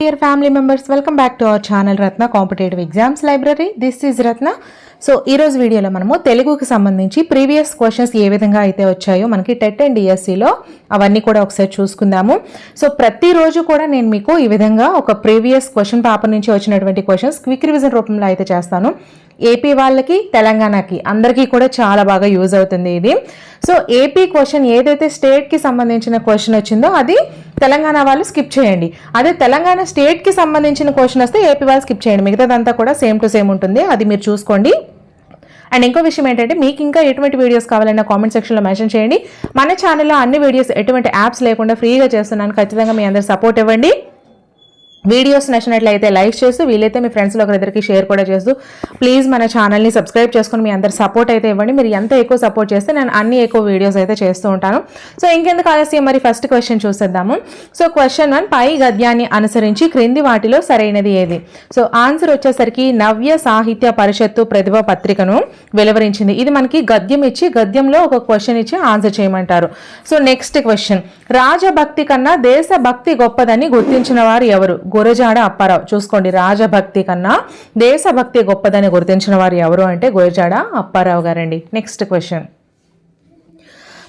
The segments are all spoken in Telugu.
Dear family members welcome back to our channel Ratna competitive exams library this is Ratna so ఈరోజు వీడియోలో మనము తెలుగుకి సంబంధించి ప్రీవియస్ క్వశ్చన్స్ ఏ విధంగా అయితే వచ్చాయో మనకి టెట్ అండ్ డిఎస్సిలో అవన్నీ కూడా ఒకసారి చూసుకుందాము. సో ప్రతిరోజు కూడా నేను మీకు ఈ విధంగా ఒక ప్రీవియస్ క్వశ్చన్ పేపర్ నుంచి వచ్చినటువంటి క్వశ్చన్స్ క్విక్ రివిజన్ రూపంలో అయితే చేస్తాను. ఏపీ వాళ్ళకి తెలంగాణకి అందరికీ కూడా చాలా బాగా యూజ్ అవుతుంది ఇది. సో ఏపీ క్వశ్చన్ ఏదైతే స్టేట్కి సంబంధించిన క్వశ్చన్ వచ్చిందో అది తెలంగాణ వాళ్ళు స్కిప్ చేయండి. అదే తెలంగాణ స్టేట్కి సంబంధించిన క్వశ్చన్ వస్తే ఏపీ వాళ్ళు స్కిప్ చేయండి. మిగతాదంతా కూడా సేమ్ టు సేమ్ ఉంటుంది. అది మీరు చూసుకోండి. అండ్ ఇంకో విషయం ఏంటంటే మీకు ఇంకా ఎటువంటి వీడియోస్ కావాలన్నా కామెంట్ సెక్షన్లో మెన్షన్ చేయండి. మన ఛానల్లో అన్ని వీడియోస్ ఎటువంటి యాప్స్ లేకుండా ఫ్రీగా చేస్తున్నాను. ఖచ్చితంగా మీ అందరు సపోర్ట్ ఇవ్వండి. వీడియోస్ నచ్చినట్లయితే లైక్ చేస్తూ వీలైతే మీ ఫ్రెండ్స్లో ఒకరిద్దరికి షేర్ కూడా చేస్తూ. ప్లీజ్ మన ఛానల్ని సబ్స్క్రైబ్ చేసుకొని మీ అందరు సపోర్ట్ అయితే ఇవ్వండి. మీరు ఎంత ఎక్కువ సపోర్ట్ చేస్తే నేను అన్ని ఎక్కువ వీడియోస్ అయితే చేస్తూ ఉంటాను. సో ఇంకెందుకు ఆలస్యం? మరి ఫస్ట్ క్వశ్చన్ చూసేద్దాము. సో క్వశ్చన్ వన్ పై గద్యాన్ని అనుసరించి క్రింది వాటిలో సరైనది ఏది? సో ఆన్సర్ వచ్చేసరికి నవ్య సాహిత్య పరిషత్తు ప్రతిభ పత్రికను వెలువరించింది. ఇది మనకి గద్యం ఇచ్చి గద్యంలో ఒక క్వశ్చన్ ఇచ్చి ఆన్సర్ చేయమంటారు. సో నెక్స్ట్ క్వశ్చన్ రాజభక్తి కన్నా దేశభక్తి గొప్పదని గుర్తించిన వారు ఎవరు? గురజాడ అప్పారావు. చూసుకోండి రాజభక్తి కన్నా దేశభక్తి గొప్పదని గుర్తించిన వారు ఎవరు అంటే గురజాడ అప్పారావు గారండి. నెక్స్ట్ క్వశ్చన్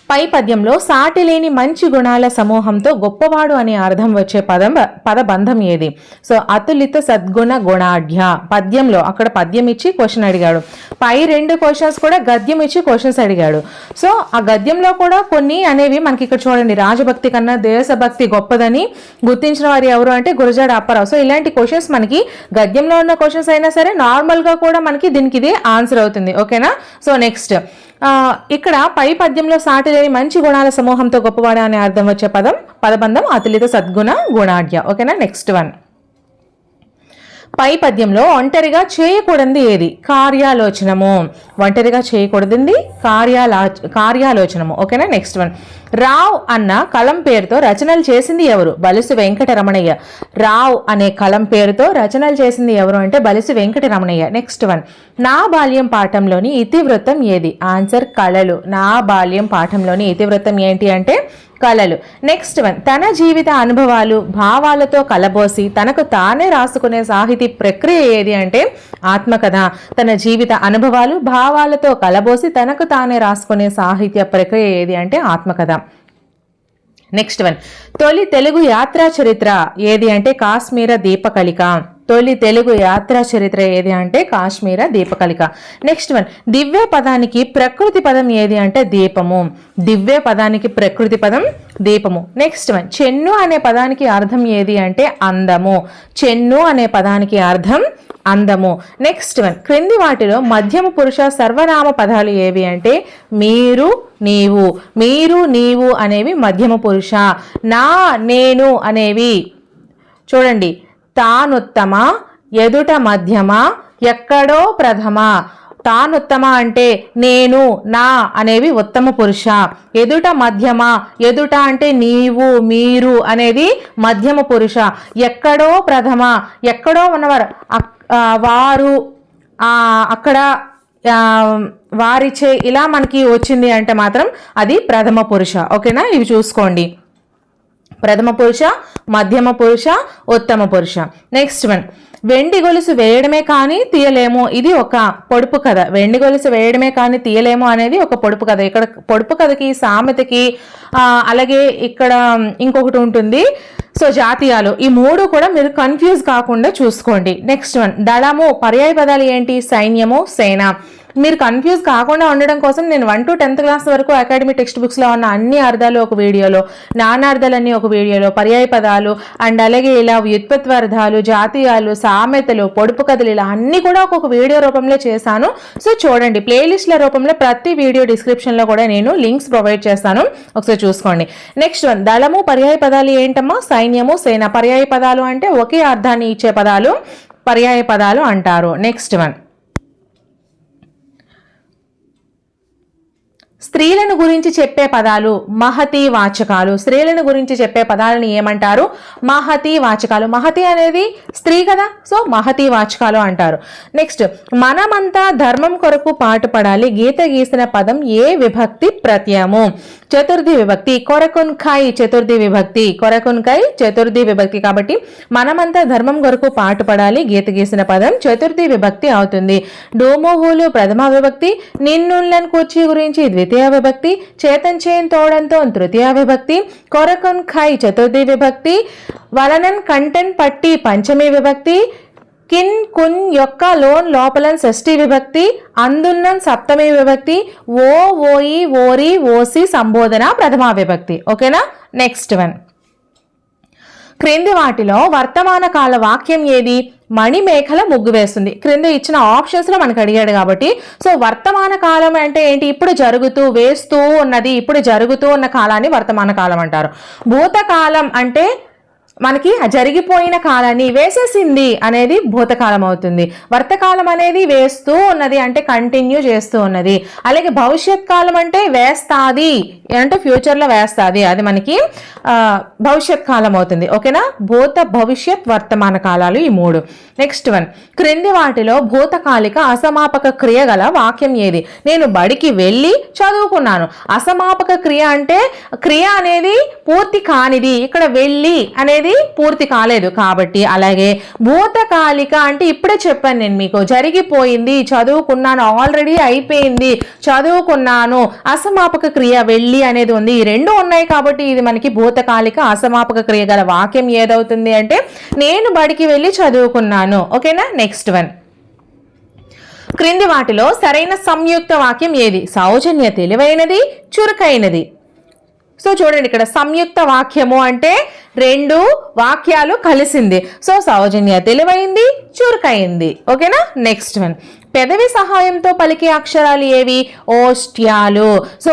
పై పద్యంలో సాటి లేని మంచి గుణాల సమూహంతో గొప్పవాడు అనే అర్థం వచ్చే పదం పదబంధం ఏది? సో అతులిత సద్గుణ గుణాఢ్య పద్యంలో అక్కడ పద్యం ఇచ్చి క్వశ్చన్ అడిగాడు. పై రెండు క్వశ్చన్స్ కూడా గద్యం ఇచ్చి క్వశ్చన్స్ అడిగాడు. సో ఆ గద్యంలో కూడా కొన్ని అనేవి మనకి ఇక్కడ చూడండి. రాజభక్తి కన్నా దేశభక్తి గొప్పదని గుర్తించిన వారు ఎవరు అంటే గురజాడ అప్పారావు. సో ఇలాంటి క్వశ్చన్స్ మనకి గద్యంలో ఉన్న క్వశ్చన్స్ అయినా సరే నార్మల్గా కూడా మనకి దీనికి ఇది ఆన్సర్ అవుతుంది. ఓకేనా సో నెక్స్ట్ ఇక్కడ పై పద్యంలో సాటి లేని మంచి గుణాల సమూహంతో గొప్పవాడా అనే అర్థం వచ్చే పదం పదబంధం అతులిత సద్గుణ గుణాఢ్య ఓకేనా? నెక్స్ట్ వన్ పై పద్యంలో ఒంటరిగా చేయకూడదు ఏది? కార్యాలోచనము. ఒంటరిగా చేయకూడదండి కార్యాలా కార్యాలోచనము. ఓకేనా? నెక్స్ట్ వన్ రావ్ అన్న కలం పేరుతో రచనలు చేసింది ఎవరు? బలిసి వెంకటరమణయ్య. రావ్ అనే కలం పేరుతో రచనలు చేసింది ఎవరు అంటే బలిసి వెంకటరమణయ్య. నెక్స్ట్ వన్ నా బాల్యం పాఠంలోని ఇతివృత్తం ఏది? ఆన్సర్ కళలు. నా బాల్యం పాఠంలోని ఇతివృత్తం ఏంటి అంటే కళలు నెక్స్ట్ వన్ తన జీవిత అనుభవాలు భావాలతో కలబోసి తనకు తానే రాసుకునే సాహితీ ప్రక్రియ ఏది అంటే ఆత్మకథ. తన జీవిత అనుభవాలు భావాలతో కలబోసి తనకు తానే రాసుకునే సాహిత్య ప్రక్రియ ఏది అంటే ఆత్మకథ. నెక్స్ట్ వన్ తొలి తెలుగు యాత్రా చరిత్ర ఏది అంటే కాశ్మీర దీపకళిక. తొలి తెలుగు యాత్రా చరిత్ర ఏది అంటే కాశ్మీర దీపకలిక నెక్స్ట్ వన్ దివ్య పదానికి ప్రకృతి పదం ఏది అంటే దీపము. దివ్య పదానికి ప్రకృతి పదం దీపము. నెక్స్ట్ వన్ చెన్ను అనే పదానికి అర్థం ఏది అంటే అందము. చెన్ను అనే పదానికి అర్థం అందము. నెక్స్ట్ వన్ క్రింది వాటిలో మధ్యమ పురుష సర్వనామ పదాలు ఏవి అంటే మీరు నీవు. మీరు నీవు అనేవి మధ్యమ పురుష. నా నేను అనేవి. చూడండి. తానుత్తమ? ఎదుట మధ్యమ? ఎక్కడో ప్రథమ? తానుత్తమ అంటే నేను నా అనేవి ఉత్తమ పురుష. ఎదుట మధ్యమ? ఎదుట అంటే నీవు మీరు అనేది మధ్యమ పురుష. ఎక్కడో ప్రథమ? ఎక్కడో ఉన్నవారు. అక్- వారు అక్కడ వారిచే ఇలా మనకి వచ్చింది అంటే మాత్రం అది ప్రథమ పురుష. ఓకేనా? ఇవి చూసుకోండి. ప్రథమ పురుష మధ్యమ పురుష ఉత్తమ పురుష. నెక్స్ట్ వన్ వెండి గొలుసు వేయడమే కానీ తీయలేము. ఇది ఒక పొడుపు కథ. వెండి గొలుసు వేయడమే కానీ తీయలేము అనేది ఒక పొడుపు కథ. ఇక్కడ పొడుపు కథకి సామెతకి అలాగే ఇక్కడ ఇంకొకటి ఉంటుంది. సో జాతీయాలు. ఈ మూడు కూడా మీరు కన్ఫ్యూజ్ కాకుండా చూసుకోండి. నెక్స్ట్ వన్ దళము పర్యాయ పదాలు ఏంటి? సైన్యము సేన. మీరు కన్ఫ్యూజ్ కాకుండా ఉండడం కోసం నేను వన్ టు టెన్త్ క్లాస్ వరకు అకాడమీ టెక్స్ట్ బుక్స్లో ఉన్న అన్ని అర్థాలు ఒక వీడియోలో నానార్థాలన్నీ ఒక వీడియోలో పర్యాయ పదాలు అండ్ అలాగే ఇలా వ్యుత్పత్వర్ధాలు జాతీయాలు సామెతలు పొడుపు కథలు ఇలా అన్ని కూడా ఒక్కొక్క వీడియో రూపంలో చేశాను. సో చూడండి ప్లేలిస్ట్ల రూపంలో ప్రతి వీడియో డిస్క్రిప్షన్లో కూడా నేను లింక్స్ ప్రొవైడ్ చేస్తాను. ఒకసారి చూసుకోండి. నెక్స్ట్ వన్ దళము పర్యాయ పదాలు ఏంటమ్మా? సైన్యము సేన. పర్యాయ పదాలు అంటే ఒకే అర్థాన్ని ఇచ్చే పదాలు పర్యాయ పదాలు అంటారు. నెక్స్ట్ వన్ స్త్రీలను గురించి చెప్పే పదాలు మహతి వాచకాలు. స్త్రీలను గురించి చెప్పే పదాలను ఏమంటారు? మహతి వాచకాలు. మహతి అనేది స్త్రీ కదా? సో మహతి వాచకాలు అంటారు. నెక్స్ట్ మనమంతా ధర్మం కొరకు పాటుపడాలి. గీత గీసిన పదం ఏ విభక్తి ప్రత్యము చతుర్థి విభక్తి కొరకున్కాయ్ చతుర్థి విభక్తి. కొరకున్కాయ్ చతుర్థి విభక్తి కాబట్టి మనమంతా ధర్మం కొరకు పాటుపడాలి. గీత గీసిన పదం చతుర్థి విభక్తి అవుతుంది. డోమోహులు ప్రథమ విభక్తి. నిన్నుళ్ళన్ కూర్చి గురించి ద్వితీయ విభక్తి చేతన్ చేన్ తోడంతో తృతీయ విభక్తి కొరకున్ ఖై చతుర్థి విభక్తి వలనన్ కంటెన్ పట్టి పంచమి విభక్తి కిన్ కున్ యొక్క లోన్ లోపలన్ షష్ఠి విభక్తి అందున్నన్ సప్తమి విభక్తి ఓ ఓయి ఓరి ఓసి సంబోధన ప్రథమా విభక్తి. ఓకేనా? నెక్స్ట్ వన్ క్రింది వాటిలో వర్తమాన కాల వాక్యం ఏది? మణిమేఖల ముగ్గు వేస్తుంది. క్రింద ఇచ్చిన ఆప్షన్స్లో మనకు అడిగాడు కాబట్టి. సో వర్తమాన కాలం అంటే ఏంటి? ఇప్పుడు జరుగుతూ వేస్తూ ఉన్నది ఇప్పుడు జరుగుతూ ఉన్న కాలాన్ని వర్తమాన కాలం అంటారు. భూతకాలం అంటే మనకి జరిగిపోయిన కాలాన్ని వేసేసింది అనేది భూతకాలం అవుతుంది. వర్తకాలం అనేది వేస్తూ ఉన్నది అంటే కంటిన్యూ చేస్తూ ఉన్నది. అలాగే భవిష్యత్ కాలం అంటే వేస్తాది అంటే ఫ్యూచర్లో వేస్తాది. అది మనకి భవిష్యత్ కాలం అవుతుంది. ఓకేనా? భూత భవిష్యత్ వర్తమాన కాలాలు ఈ మూడు. నెక్స్ట్ వన్ క్రింది వాటిలో భూతకాలిక అసమాపక క్రియ గల వాక్యం ఏది? నేను బడికి వెళ్ళి చదువుకున్నాను. అసమాపక క్రియ అంటే క్రియ అనేది పూర్తి కానిది. ఇక్కడ వెళ్ళి అనేది పూర్తి కాలేదు కాబట్టి అలాగే భూతకాలిక అంటే ఇప్పుడే చెప్పాను నేను మీకు జరిగిపోయింది చదువుకున్నాను ఆల్రెడీ అయిపోయింది చదువుకున్నాను అసమాపక క్రియ వెళ్ళి అనేది ఉంది. ఈ రెండు ఉన్నాయి కాబట్టి ఇది మనకి భూతకాలిక అసమాపక క్రియ గల వాక్యం ఏదవుతుంది అంటే నేను బడికి వెళ్ళి చదువుకున్నాను. ఓకేనా? నెక్స్ట్ వన్ క్రింది వాటిలో సరైన సంయుక్త వాక్యం ఏది? సౌజన్య తెలివైనది చురుకైనది. సో చూడండి ఇక్కడ సంయుక్త వాక్యము అంటే రెండు వాక్యాలు కలిసింది. సో సౌజన్య తెలివైంది చురుకైంది. ఓకేనా? నెక్స్ట్ వన్ పెదవి సహాయంతో పలికే అక్షరాలు ఏవి? ఓష్ట్యాలు. సో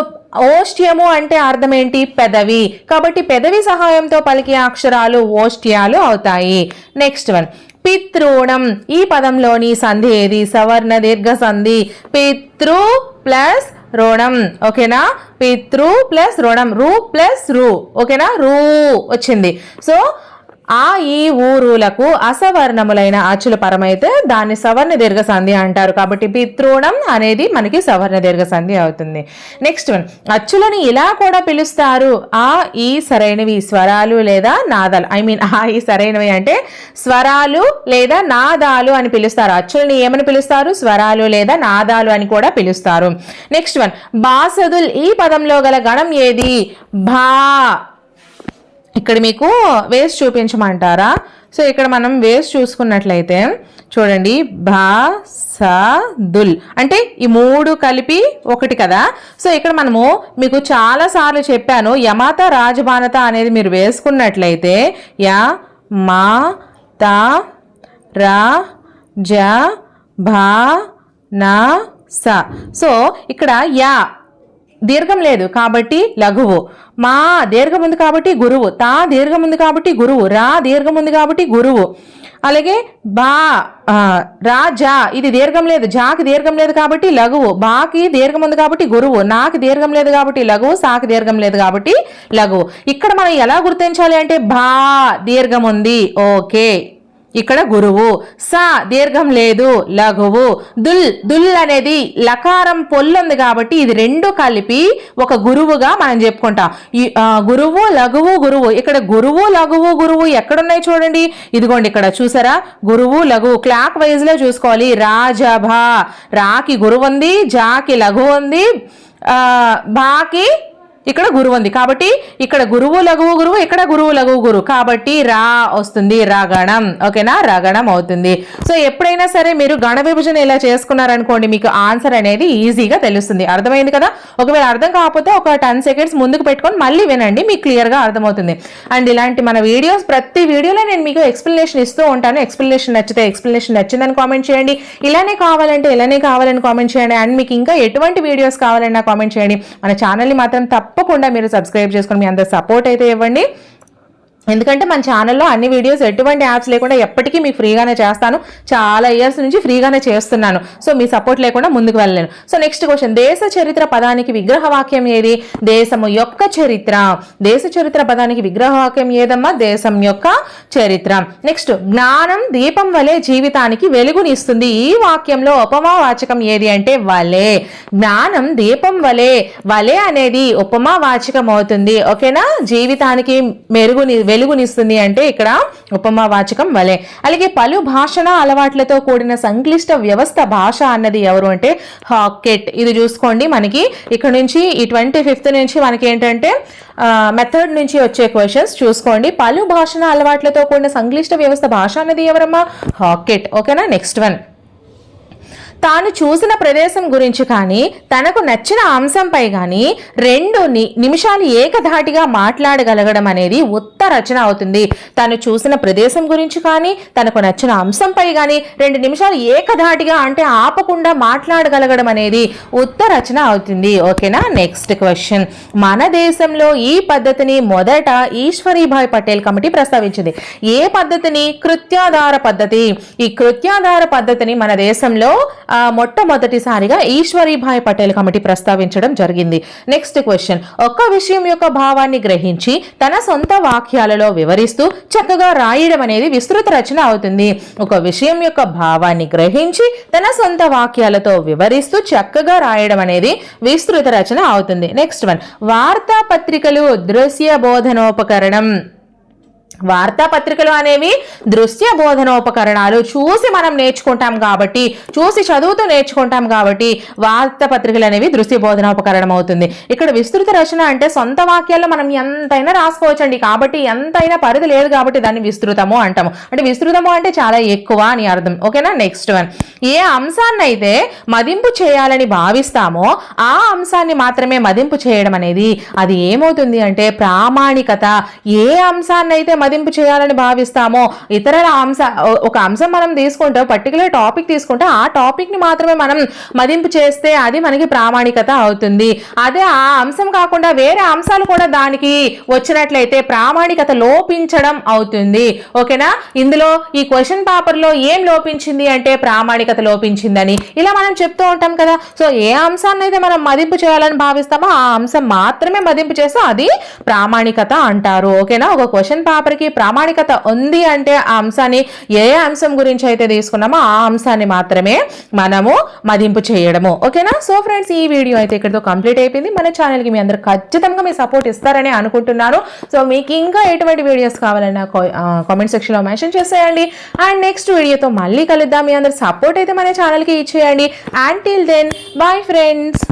ఓష్ట్యము అంటే అర్థం ఏంటి? పెదవి. కాబట్టి పెదవి సహాయంతో పలికే అక్షరాలు ఓష్ట్యాలు అవుతాయి. నెక్స్ట్ వన్ పితృణం. ఈ పదంలోని సంధి ఏది? సవర్ణ దీర్ఘ సంధి. పితృ ప్లస్ రుణం. ఓకేనా? పితృ ప్లస్ రుణం. రు ప్లస్ రు. ఓకేనా? రూ వచ్చింది. సో ఆ ఈ ఊరులకు అసవర్ణములైన అచ్చుల పరమైతే దాన్ని సవర్ణ దీర్ఘ సంధి అంటారు. కాబట్టి పితృణం అనేది మనకి సవర్ణ దీర్ఘ సంధి అవుతుంది. నెక్స్ట్ వన్ అచ్చులని ఇలా కూడా పిలుస్తారు. ఆ ఈ సరైనవి స్వరాలు లేదా నాదాలు. ఐ మీన్ ఆ ఈ సరైనవి అంటే స్వరాలు లేదా నాదాలు అని పిలుస్తారు. అచ్చులని ఏమని పిలుస్తారు? స్వరాలు లేదా నాదాలు అని కూడా పిలుస్తారు. నెక్స్ట్ వన్ బాసదుల్ ఈ పదంలో గల గణం ఏది? భా ఇక్కడ మీకు వేస్ట్ చూపించమంటారా? సో ఇక్కడ మనం వేస్ట్ చూసుకున్నట్లయితే చూడండి భా స దుల్. అంటే ఈ మూడు కలిపి ఒకటి కదా? సో ఇక్కడ మనము మీకు చాలా సార్లు చెప్పాను యమాత రాజభానత అనేది మీరు వేసుకున్నట్లయితే యా మా తా రా జ భా నా స. సో ఇక్కడ యా దీర్ఘం లేదు కాబట్టి లఘువు. మా దీర్ఘం ఉంది కాబట్టి గురువు. తా దీర్ఘం ఉంది కాబట్టి గురువు. రా దీర్ఘం ఉంది కాబట్టి గురువు. అలాగే బా రా జా ఇది దీర్ఘం లేదు. జాకి దీర్ఘం లేదు కాబట్టి లఘువు. బాకి దీర్ఘం ఉంది కాబట్టి గురువు. నాకు దీర్ఘం లేదు కాబట్టి లఘువు. సాకి దీర్ఘం లేదు కాబట్టి లఘువు. ఇక్కడ మనం ఎలా గుర్తించాలి అంటే బా దీర్ఘం ఉంది. ఓకే. ఇక్కడ గురువు. సా దీర్ఘం లేదు లఘువు. దుల్ దుల్ అనేది లకారం పొల్లుంది కాబట్టి ఇది రెండు కలిపి ఒక గురువుగా మనం చెప్పుకుంటాం. ఈ గురువు లఘువు గురువు. ఇక్కడ గురువు లఘువు గురువు ఎక్కడున్నాయి చూడండి. ఇదిగోండి ఇక్కడ చూసారా? గురువు లఘువు. క్లాక్ వైజ్లో చూసుకోవాలి. రాజభ. రాకి గురువు ఉంది జాకి లఘువు ఉంది బాకి ఇక్కడ గురువు ఉంది. కాబట్టి ఇక్కడ గురువు లఘువు గురువు ఇక్కడ గురువు లఘువు గురువు. కాబట్టి రా వస్తుంది రగణం ఓకేనా? రగణం అవుతుంది. సో ఎప్పుడైనా సరే మీరు గణ విభజన ఇలా చేసుకున్నారనుకోండి మీకు ఆన్సర్ అనేది ఈజీగా తెలుస్తుంది. అర్థమైంది కదా? ఒకవేళ అర్థం కాకపోతే ఒక టెన్ సెకండ్స్ ముందుకు పెట్టుకొని మళ్ళీ వినండి మీకు క్లియర్గా అర్థమవుతుంది. అండ్ ఇలాంటి మన వీడియోస్ ప్రతి వీడియోలో నేను మీకు ఎక్స్ప్లెనేషన్ ఇస్తూ ఉంటాను. ఎక్స్ప్లెనేషన్ నచ్చితే ఎక్స్ప్లెనేషన్ నచ్చిందని కామెంట్ చేయండి. ఇలానే కావాలంటే ఇలానే కావాలని కామెంట్ చేయండి. అండ్ మీకు ఇంకా ఎటువంటి వీడియోస్ కావాలన్నా కామెంట్ చేయండి. మన ఛానల్ని మాత్రం తప్పకుండా మీరు సబ్స్క్రైబ్ చేసుకొని మీ అందరు సపోర్ట్ అయితే ఇవ్వండి. ఎందుకంటే మన ఛానల్లో అన్ని వీడియోస్ ఎటువంటి యాప్స్ లేకుండా ఎప్పటికీ మీకు ఫ్రీగానే చేస్తాను. చాలా ఇయర్స్ నుంచి ఫ్రీగానే చేస్తున్నాను. సో మీ సపోర్ట్ లేకుండా ముందుకు వెళ్ళలేను. సో నెక్స్ట్ క్వశ్చన్ దేశ చరిత్ర పదానికి విగ్రహ వాక్యం ఏది? దేశము యొక్క చరిత్ర. దేశ చరిత్ర పదానికి విగ్రహ వాక్యం ఏదమ్మా? దేశం యొక్క చరిత్ర. నెక్స్ట్ జ్ఞానం దీపం వలె జీవితానికి వెలుగునిస్తుంది ఈ వాక్యంలో ఉపమా వాచకం ఏది అంటే వలే. జ్ఞానం దీపం వలె. వలె అనేది ఉపమా వాచకం అవుతుంది. ఓకేనా? జీవితానికి మెరుగుని వెలుగునిస్తుంది అంటే ఇక్కడ ఉపమా వాచకం వలె. అలాగే పలు భాషణ అలవాట్లతో కూడిన సంక్లిష్ట వ్యవస్థ భాష అన్నది ఎవరు అంటే హాకెట్. ఇది చూసుకోండి మనకి. ఇక్కడ నుంచి ఈ ట్వంటీ ఫిఫ్త్ నుంచి మనకి ఏంటంటే మెథడ్ నుంచి వచ్చే క్వశ్చన్స్ చూసుకోండి. పలు భాషణ అలవాట్లతో కూడిన సంక్లిష్ట వ్యవస్థ భాష అన్నది ఎవరమ్మా? హాకెట్. ఓకేనా? నెక్స్ట్ వన్ తాను చూసిన ప్రదేశం గురించి కానీ తనకు నచ్చిన అంశంపై కానీ రెండు ని- నిమిషాలు ఏకధాటిగా మాట్లాడగలగడం అనేది ఉత్త రచన అవుతుంది. తను చూసిన ప్రదేశం గురించి కానీ తనకు నచ్చిన అంశంపై కానీ రెండు నిమిషాలు ఏకధాటిగా అంటే ఆపకుండా మాట్లాడగలగడం అనేది ఉత్త రచన అవుతుంది. ఓకేనా? Next question. మన దేశంలో ఈ పద్ధతిని మొదట ఈశ్వరీభాయ్ పటేల్ కమిటీ ప్రస్తావించింది. ఏ పద్ధతిని? కృత్యాధార పద్ధతి. ఈ కృత్యాధార పద్ధతిని మన దేశంలో మొట్టమొదటిసారిగా ఈశ్వరీభాయ్ పటేల్ కమిటీ ప్రస్తావించడం జరిగింది. నెక్స్ట్ క్వశ్చన్ ఒక్క విషయం యొక్క భావాన్ని గ్రహించి తన సొంత వాక్యాలలో వివరిస్తూ చక్కగా రాయడం అనేది విస్తృత రచన అవుతుంది. ఒక విషయం యొక్క భావాన్ని గ్రహించి తన సొంత వాక్యాలతో వివరిస్తూ చక్కగా రాయడం అనేది విస్తృత రచన అవుతుంది. నెక్స్ట్ వన్ వార్తాపత్రికలు దృశ్య బోధనోపకరణం వార్తాపత్రికలు అనేవి దృశ్య బోధనోపకరణాలు చూసి మనం నేర్చుకుంటాం కాబట్టి చూసి చదువుతూ నేర్చుకుంటాం కాబట్టి వార్తాపత్రికలు అనేవి దృశ్య బోధనోపకరణం అవుతుంది. ఇక్కడ విస్తృత రచన అంటే సొంత వాక్యాల్లో మనం ఎంతైనా రాసుకోవచ్చండి. కాబట్టి ఎంతైనా పరిధి లేదు కాబట్టి దాన్ని విస్తృతము అంటాము. అంటే విస్తృతము అంటే చాలా ఎక్కువ అని అర్థం. ఓకేనా? Next one. ఏ అంశాన్నైతే మదింపు చేయాలని భావిస్తామో ఆ అంశాన్ని మాత్రమే మదింపు చేయడం అనేది అది ఏమవుతుంది అంటే ప్రామాణికత. ఏ అంశాన్నైతే మదింపు చేయాలని భావిస్తామో ఇతర అంశ ఒక అంశం మనం తీసుకుంటే పర్టికులర్ టాపిక్ తీసుకుంటే ఆ టాపిక్ని మాత్రమే మనం మదింపు చేస్తే అది మనకి ప్రామాణికత అవుతుంది. అదే ఆ అంశం కాకుండా వేరే అంశాలు కూడా దానికి వచ్చినట్లయితే ప్రామాణికత లోపించడం అవుతుంది. ఓకేనా? ఇందులో ఈ క్వశ్చన్ పేపర్లో ఏం లోపించింది అంటే ప్రామాణికత లోపించిందని. ఇలా మనం చెప్తూ ఉంటాం కదా. సో ఏ అంశాన్ని అయితే మనం మదింపు చేయాలని భావిస్తామో ఆ అంశం మాత్రమే మదింపు చేస్తే అది ప్రామాణికత అంటారు. ఓకేనా? ఒక క్వశ్చన్ పేపర్ కి ప్రామాణికత ఉంది అంటే ఆ అంశాన్ని ఏ అంశం గురించి అయితే తీసుకున్నామో ఆ అంశాన్ని మాత్రమే మనము మదింపు చేయడము. ఓకేనా? సో ఫ్రెండ్స్ ఈ వీడియో అయితే ఇక్కడితో కంప్లీట్ అయిపోయింది. మన ఛానల్కి మీ అందరూ ఖచ్చితంగా మీ సపోర్ట్ ఇస్తారని అనుకుంటున్నాను. సో మీకు ఇంకా ఎటువంటి వీడియోస్ కావాలన్నా కామెంట్ సెక్షన్లో మెన్షన్ చేసేయండి. అండ్ నెక్స్ట్ వీడియోతో మళ్ళీ కలుద్దాం. మీ అందరు సపోర్ట్ అయితే మన ఛానల్కి ఇచ్చేయండి. And till then bye friends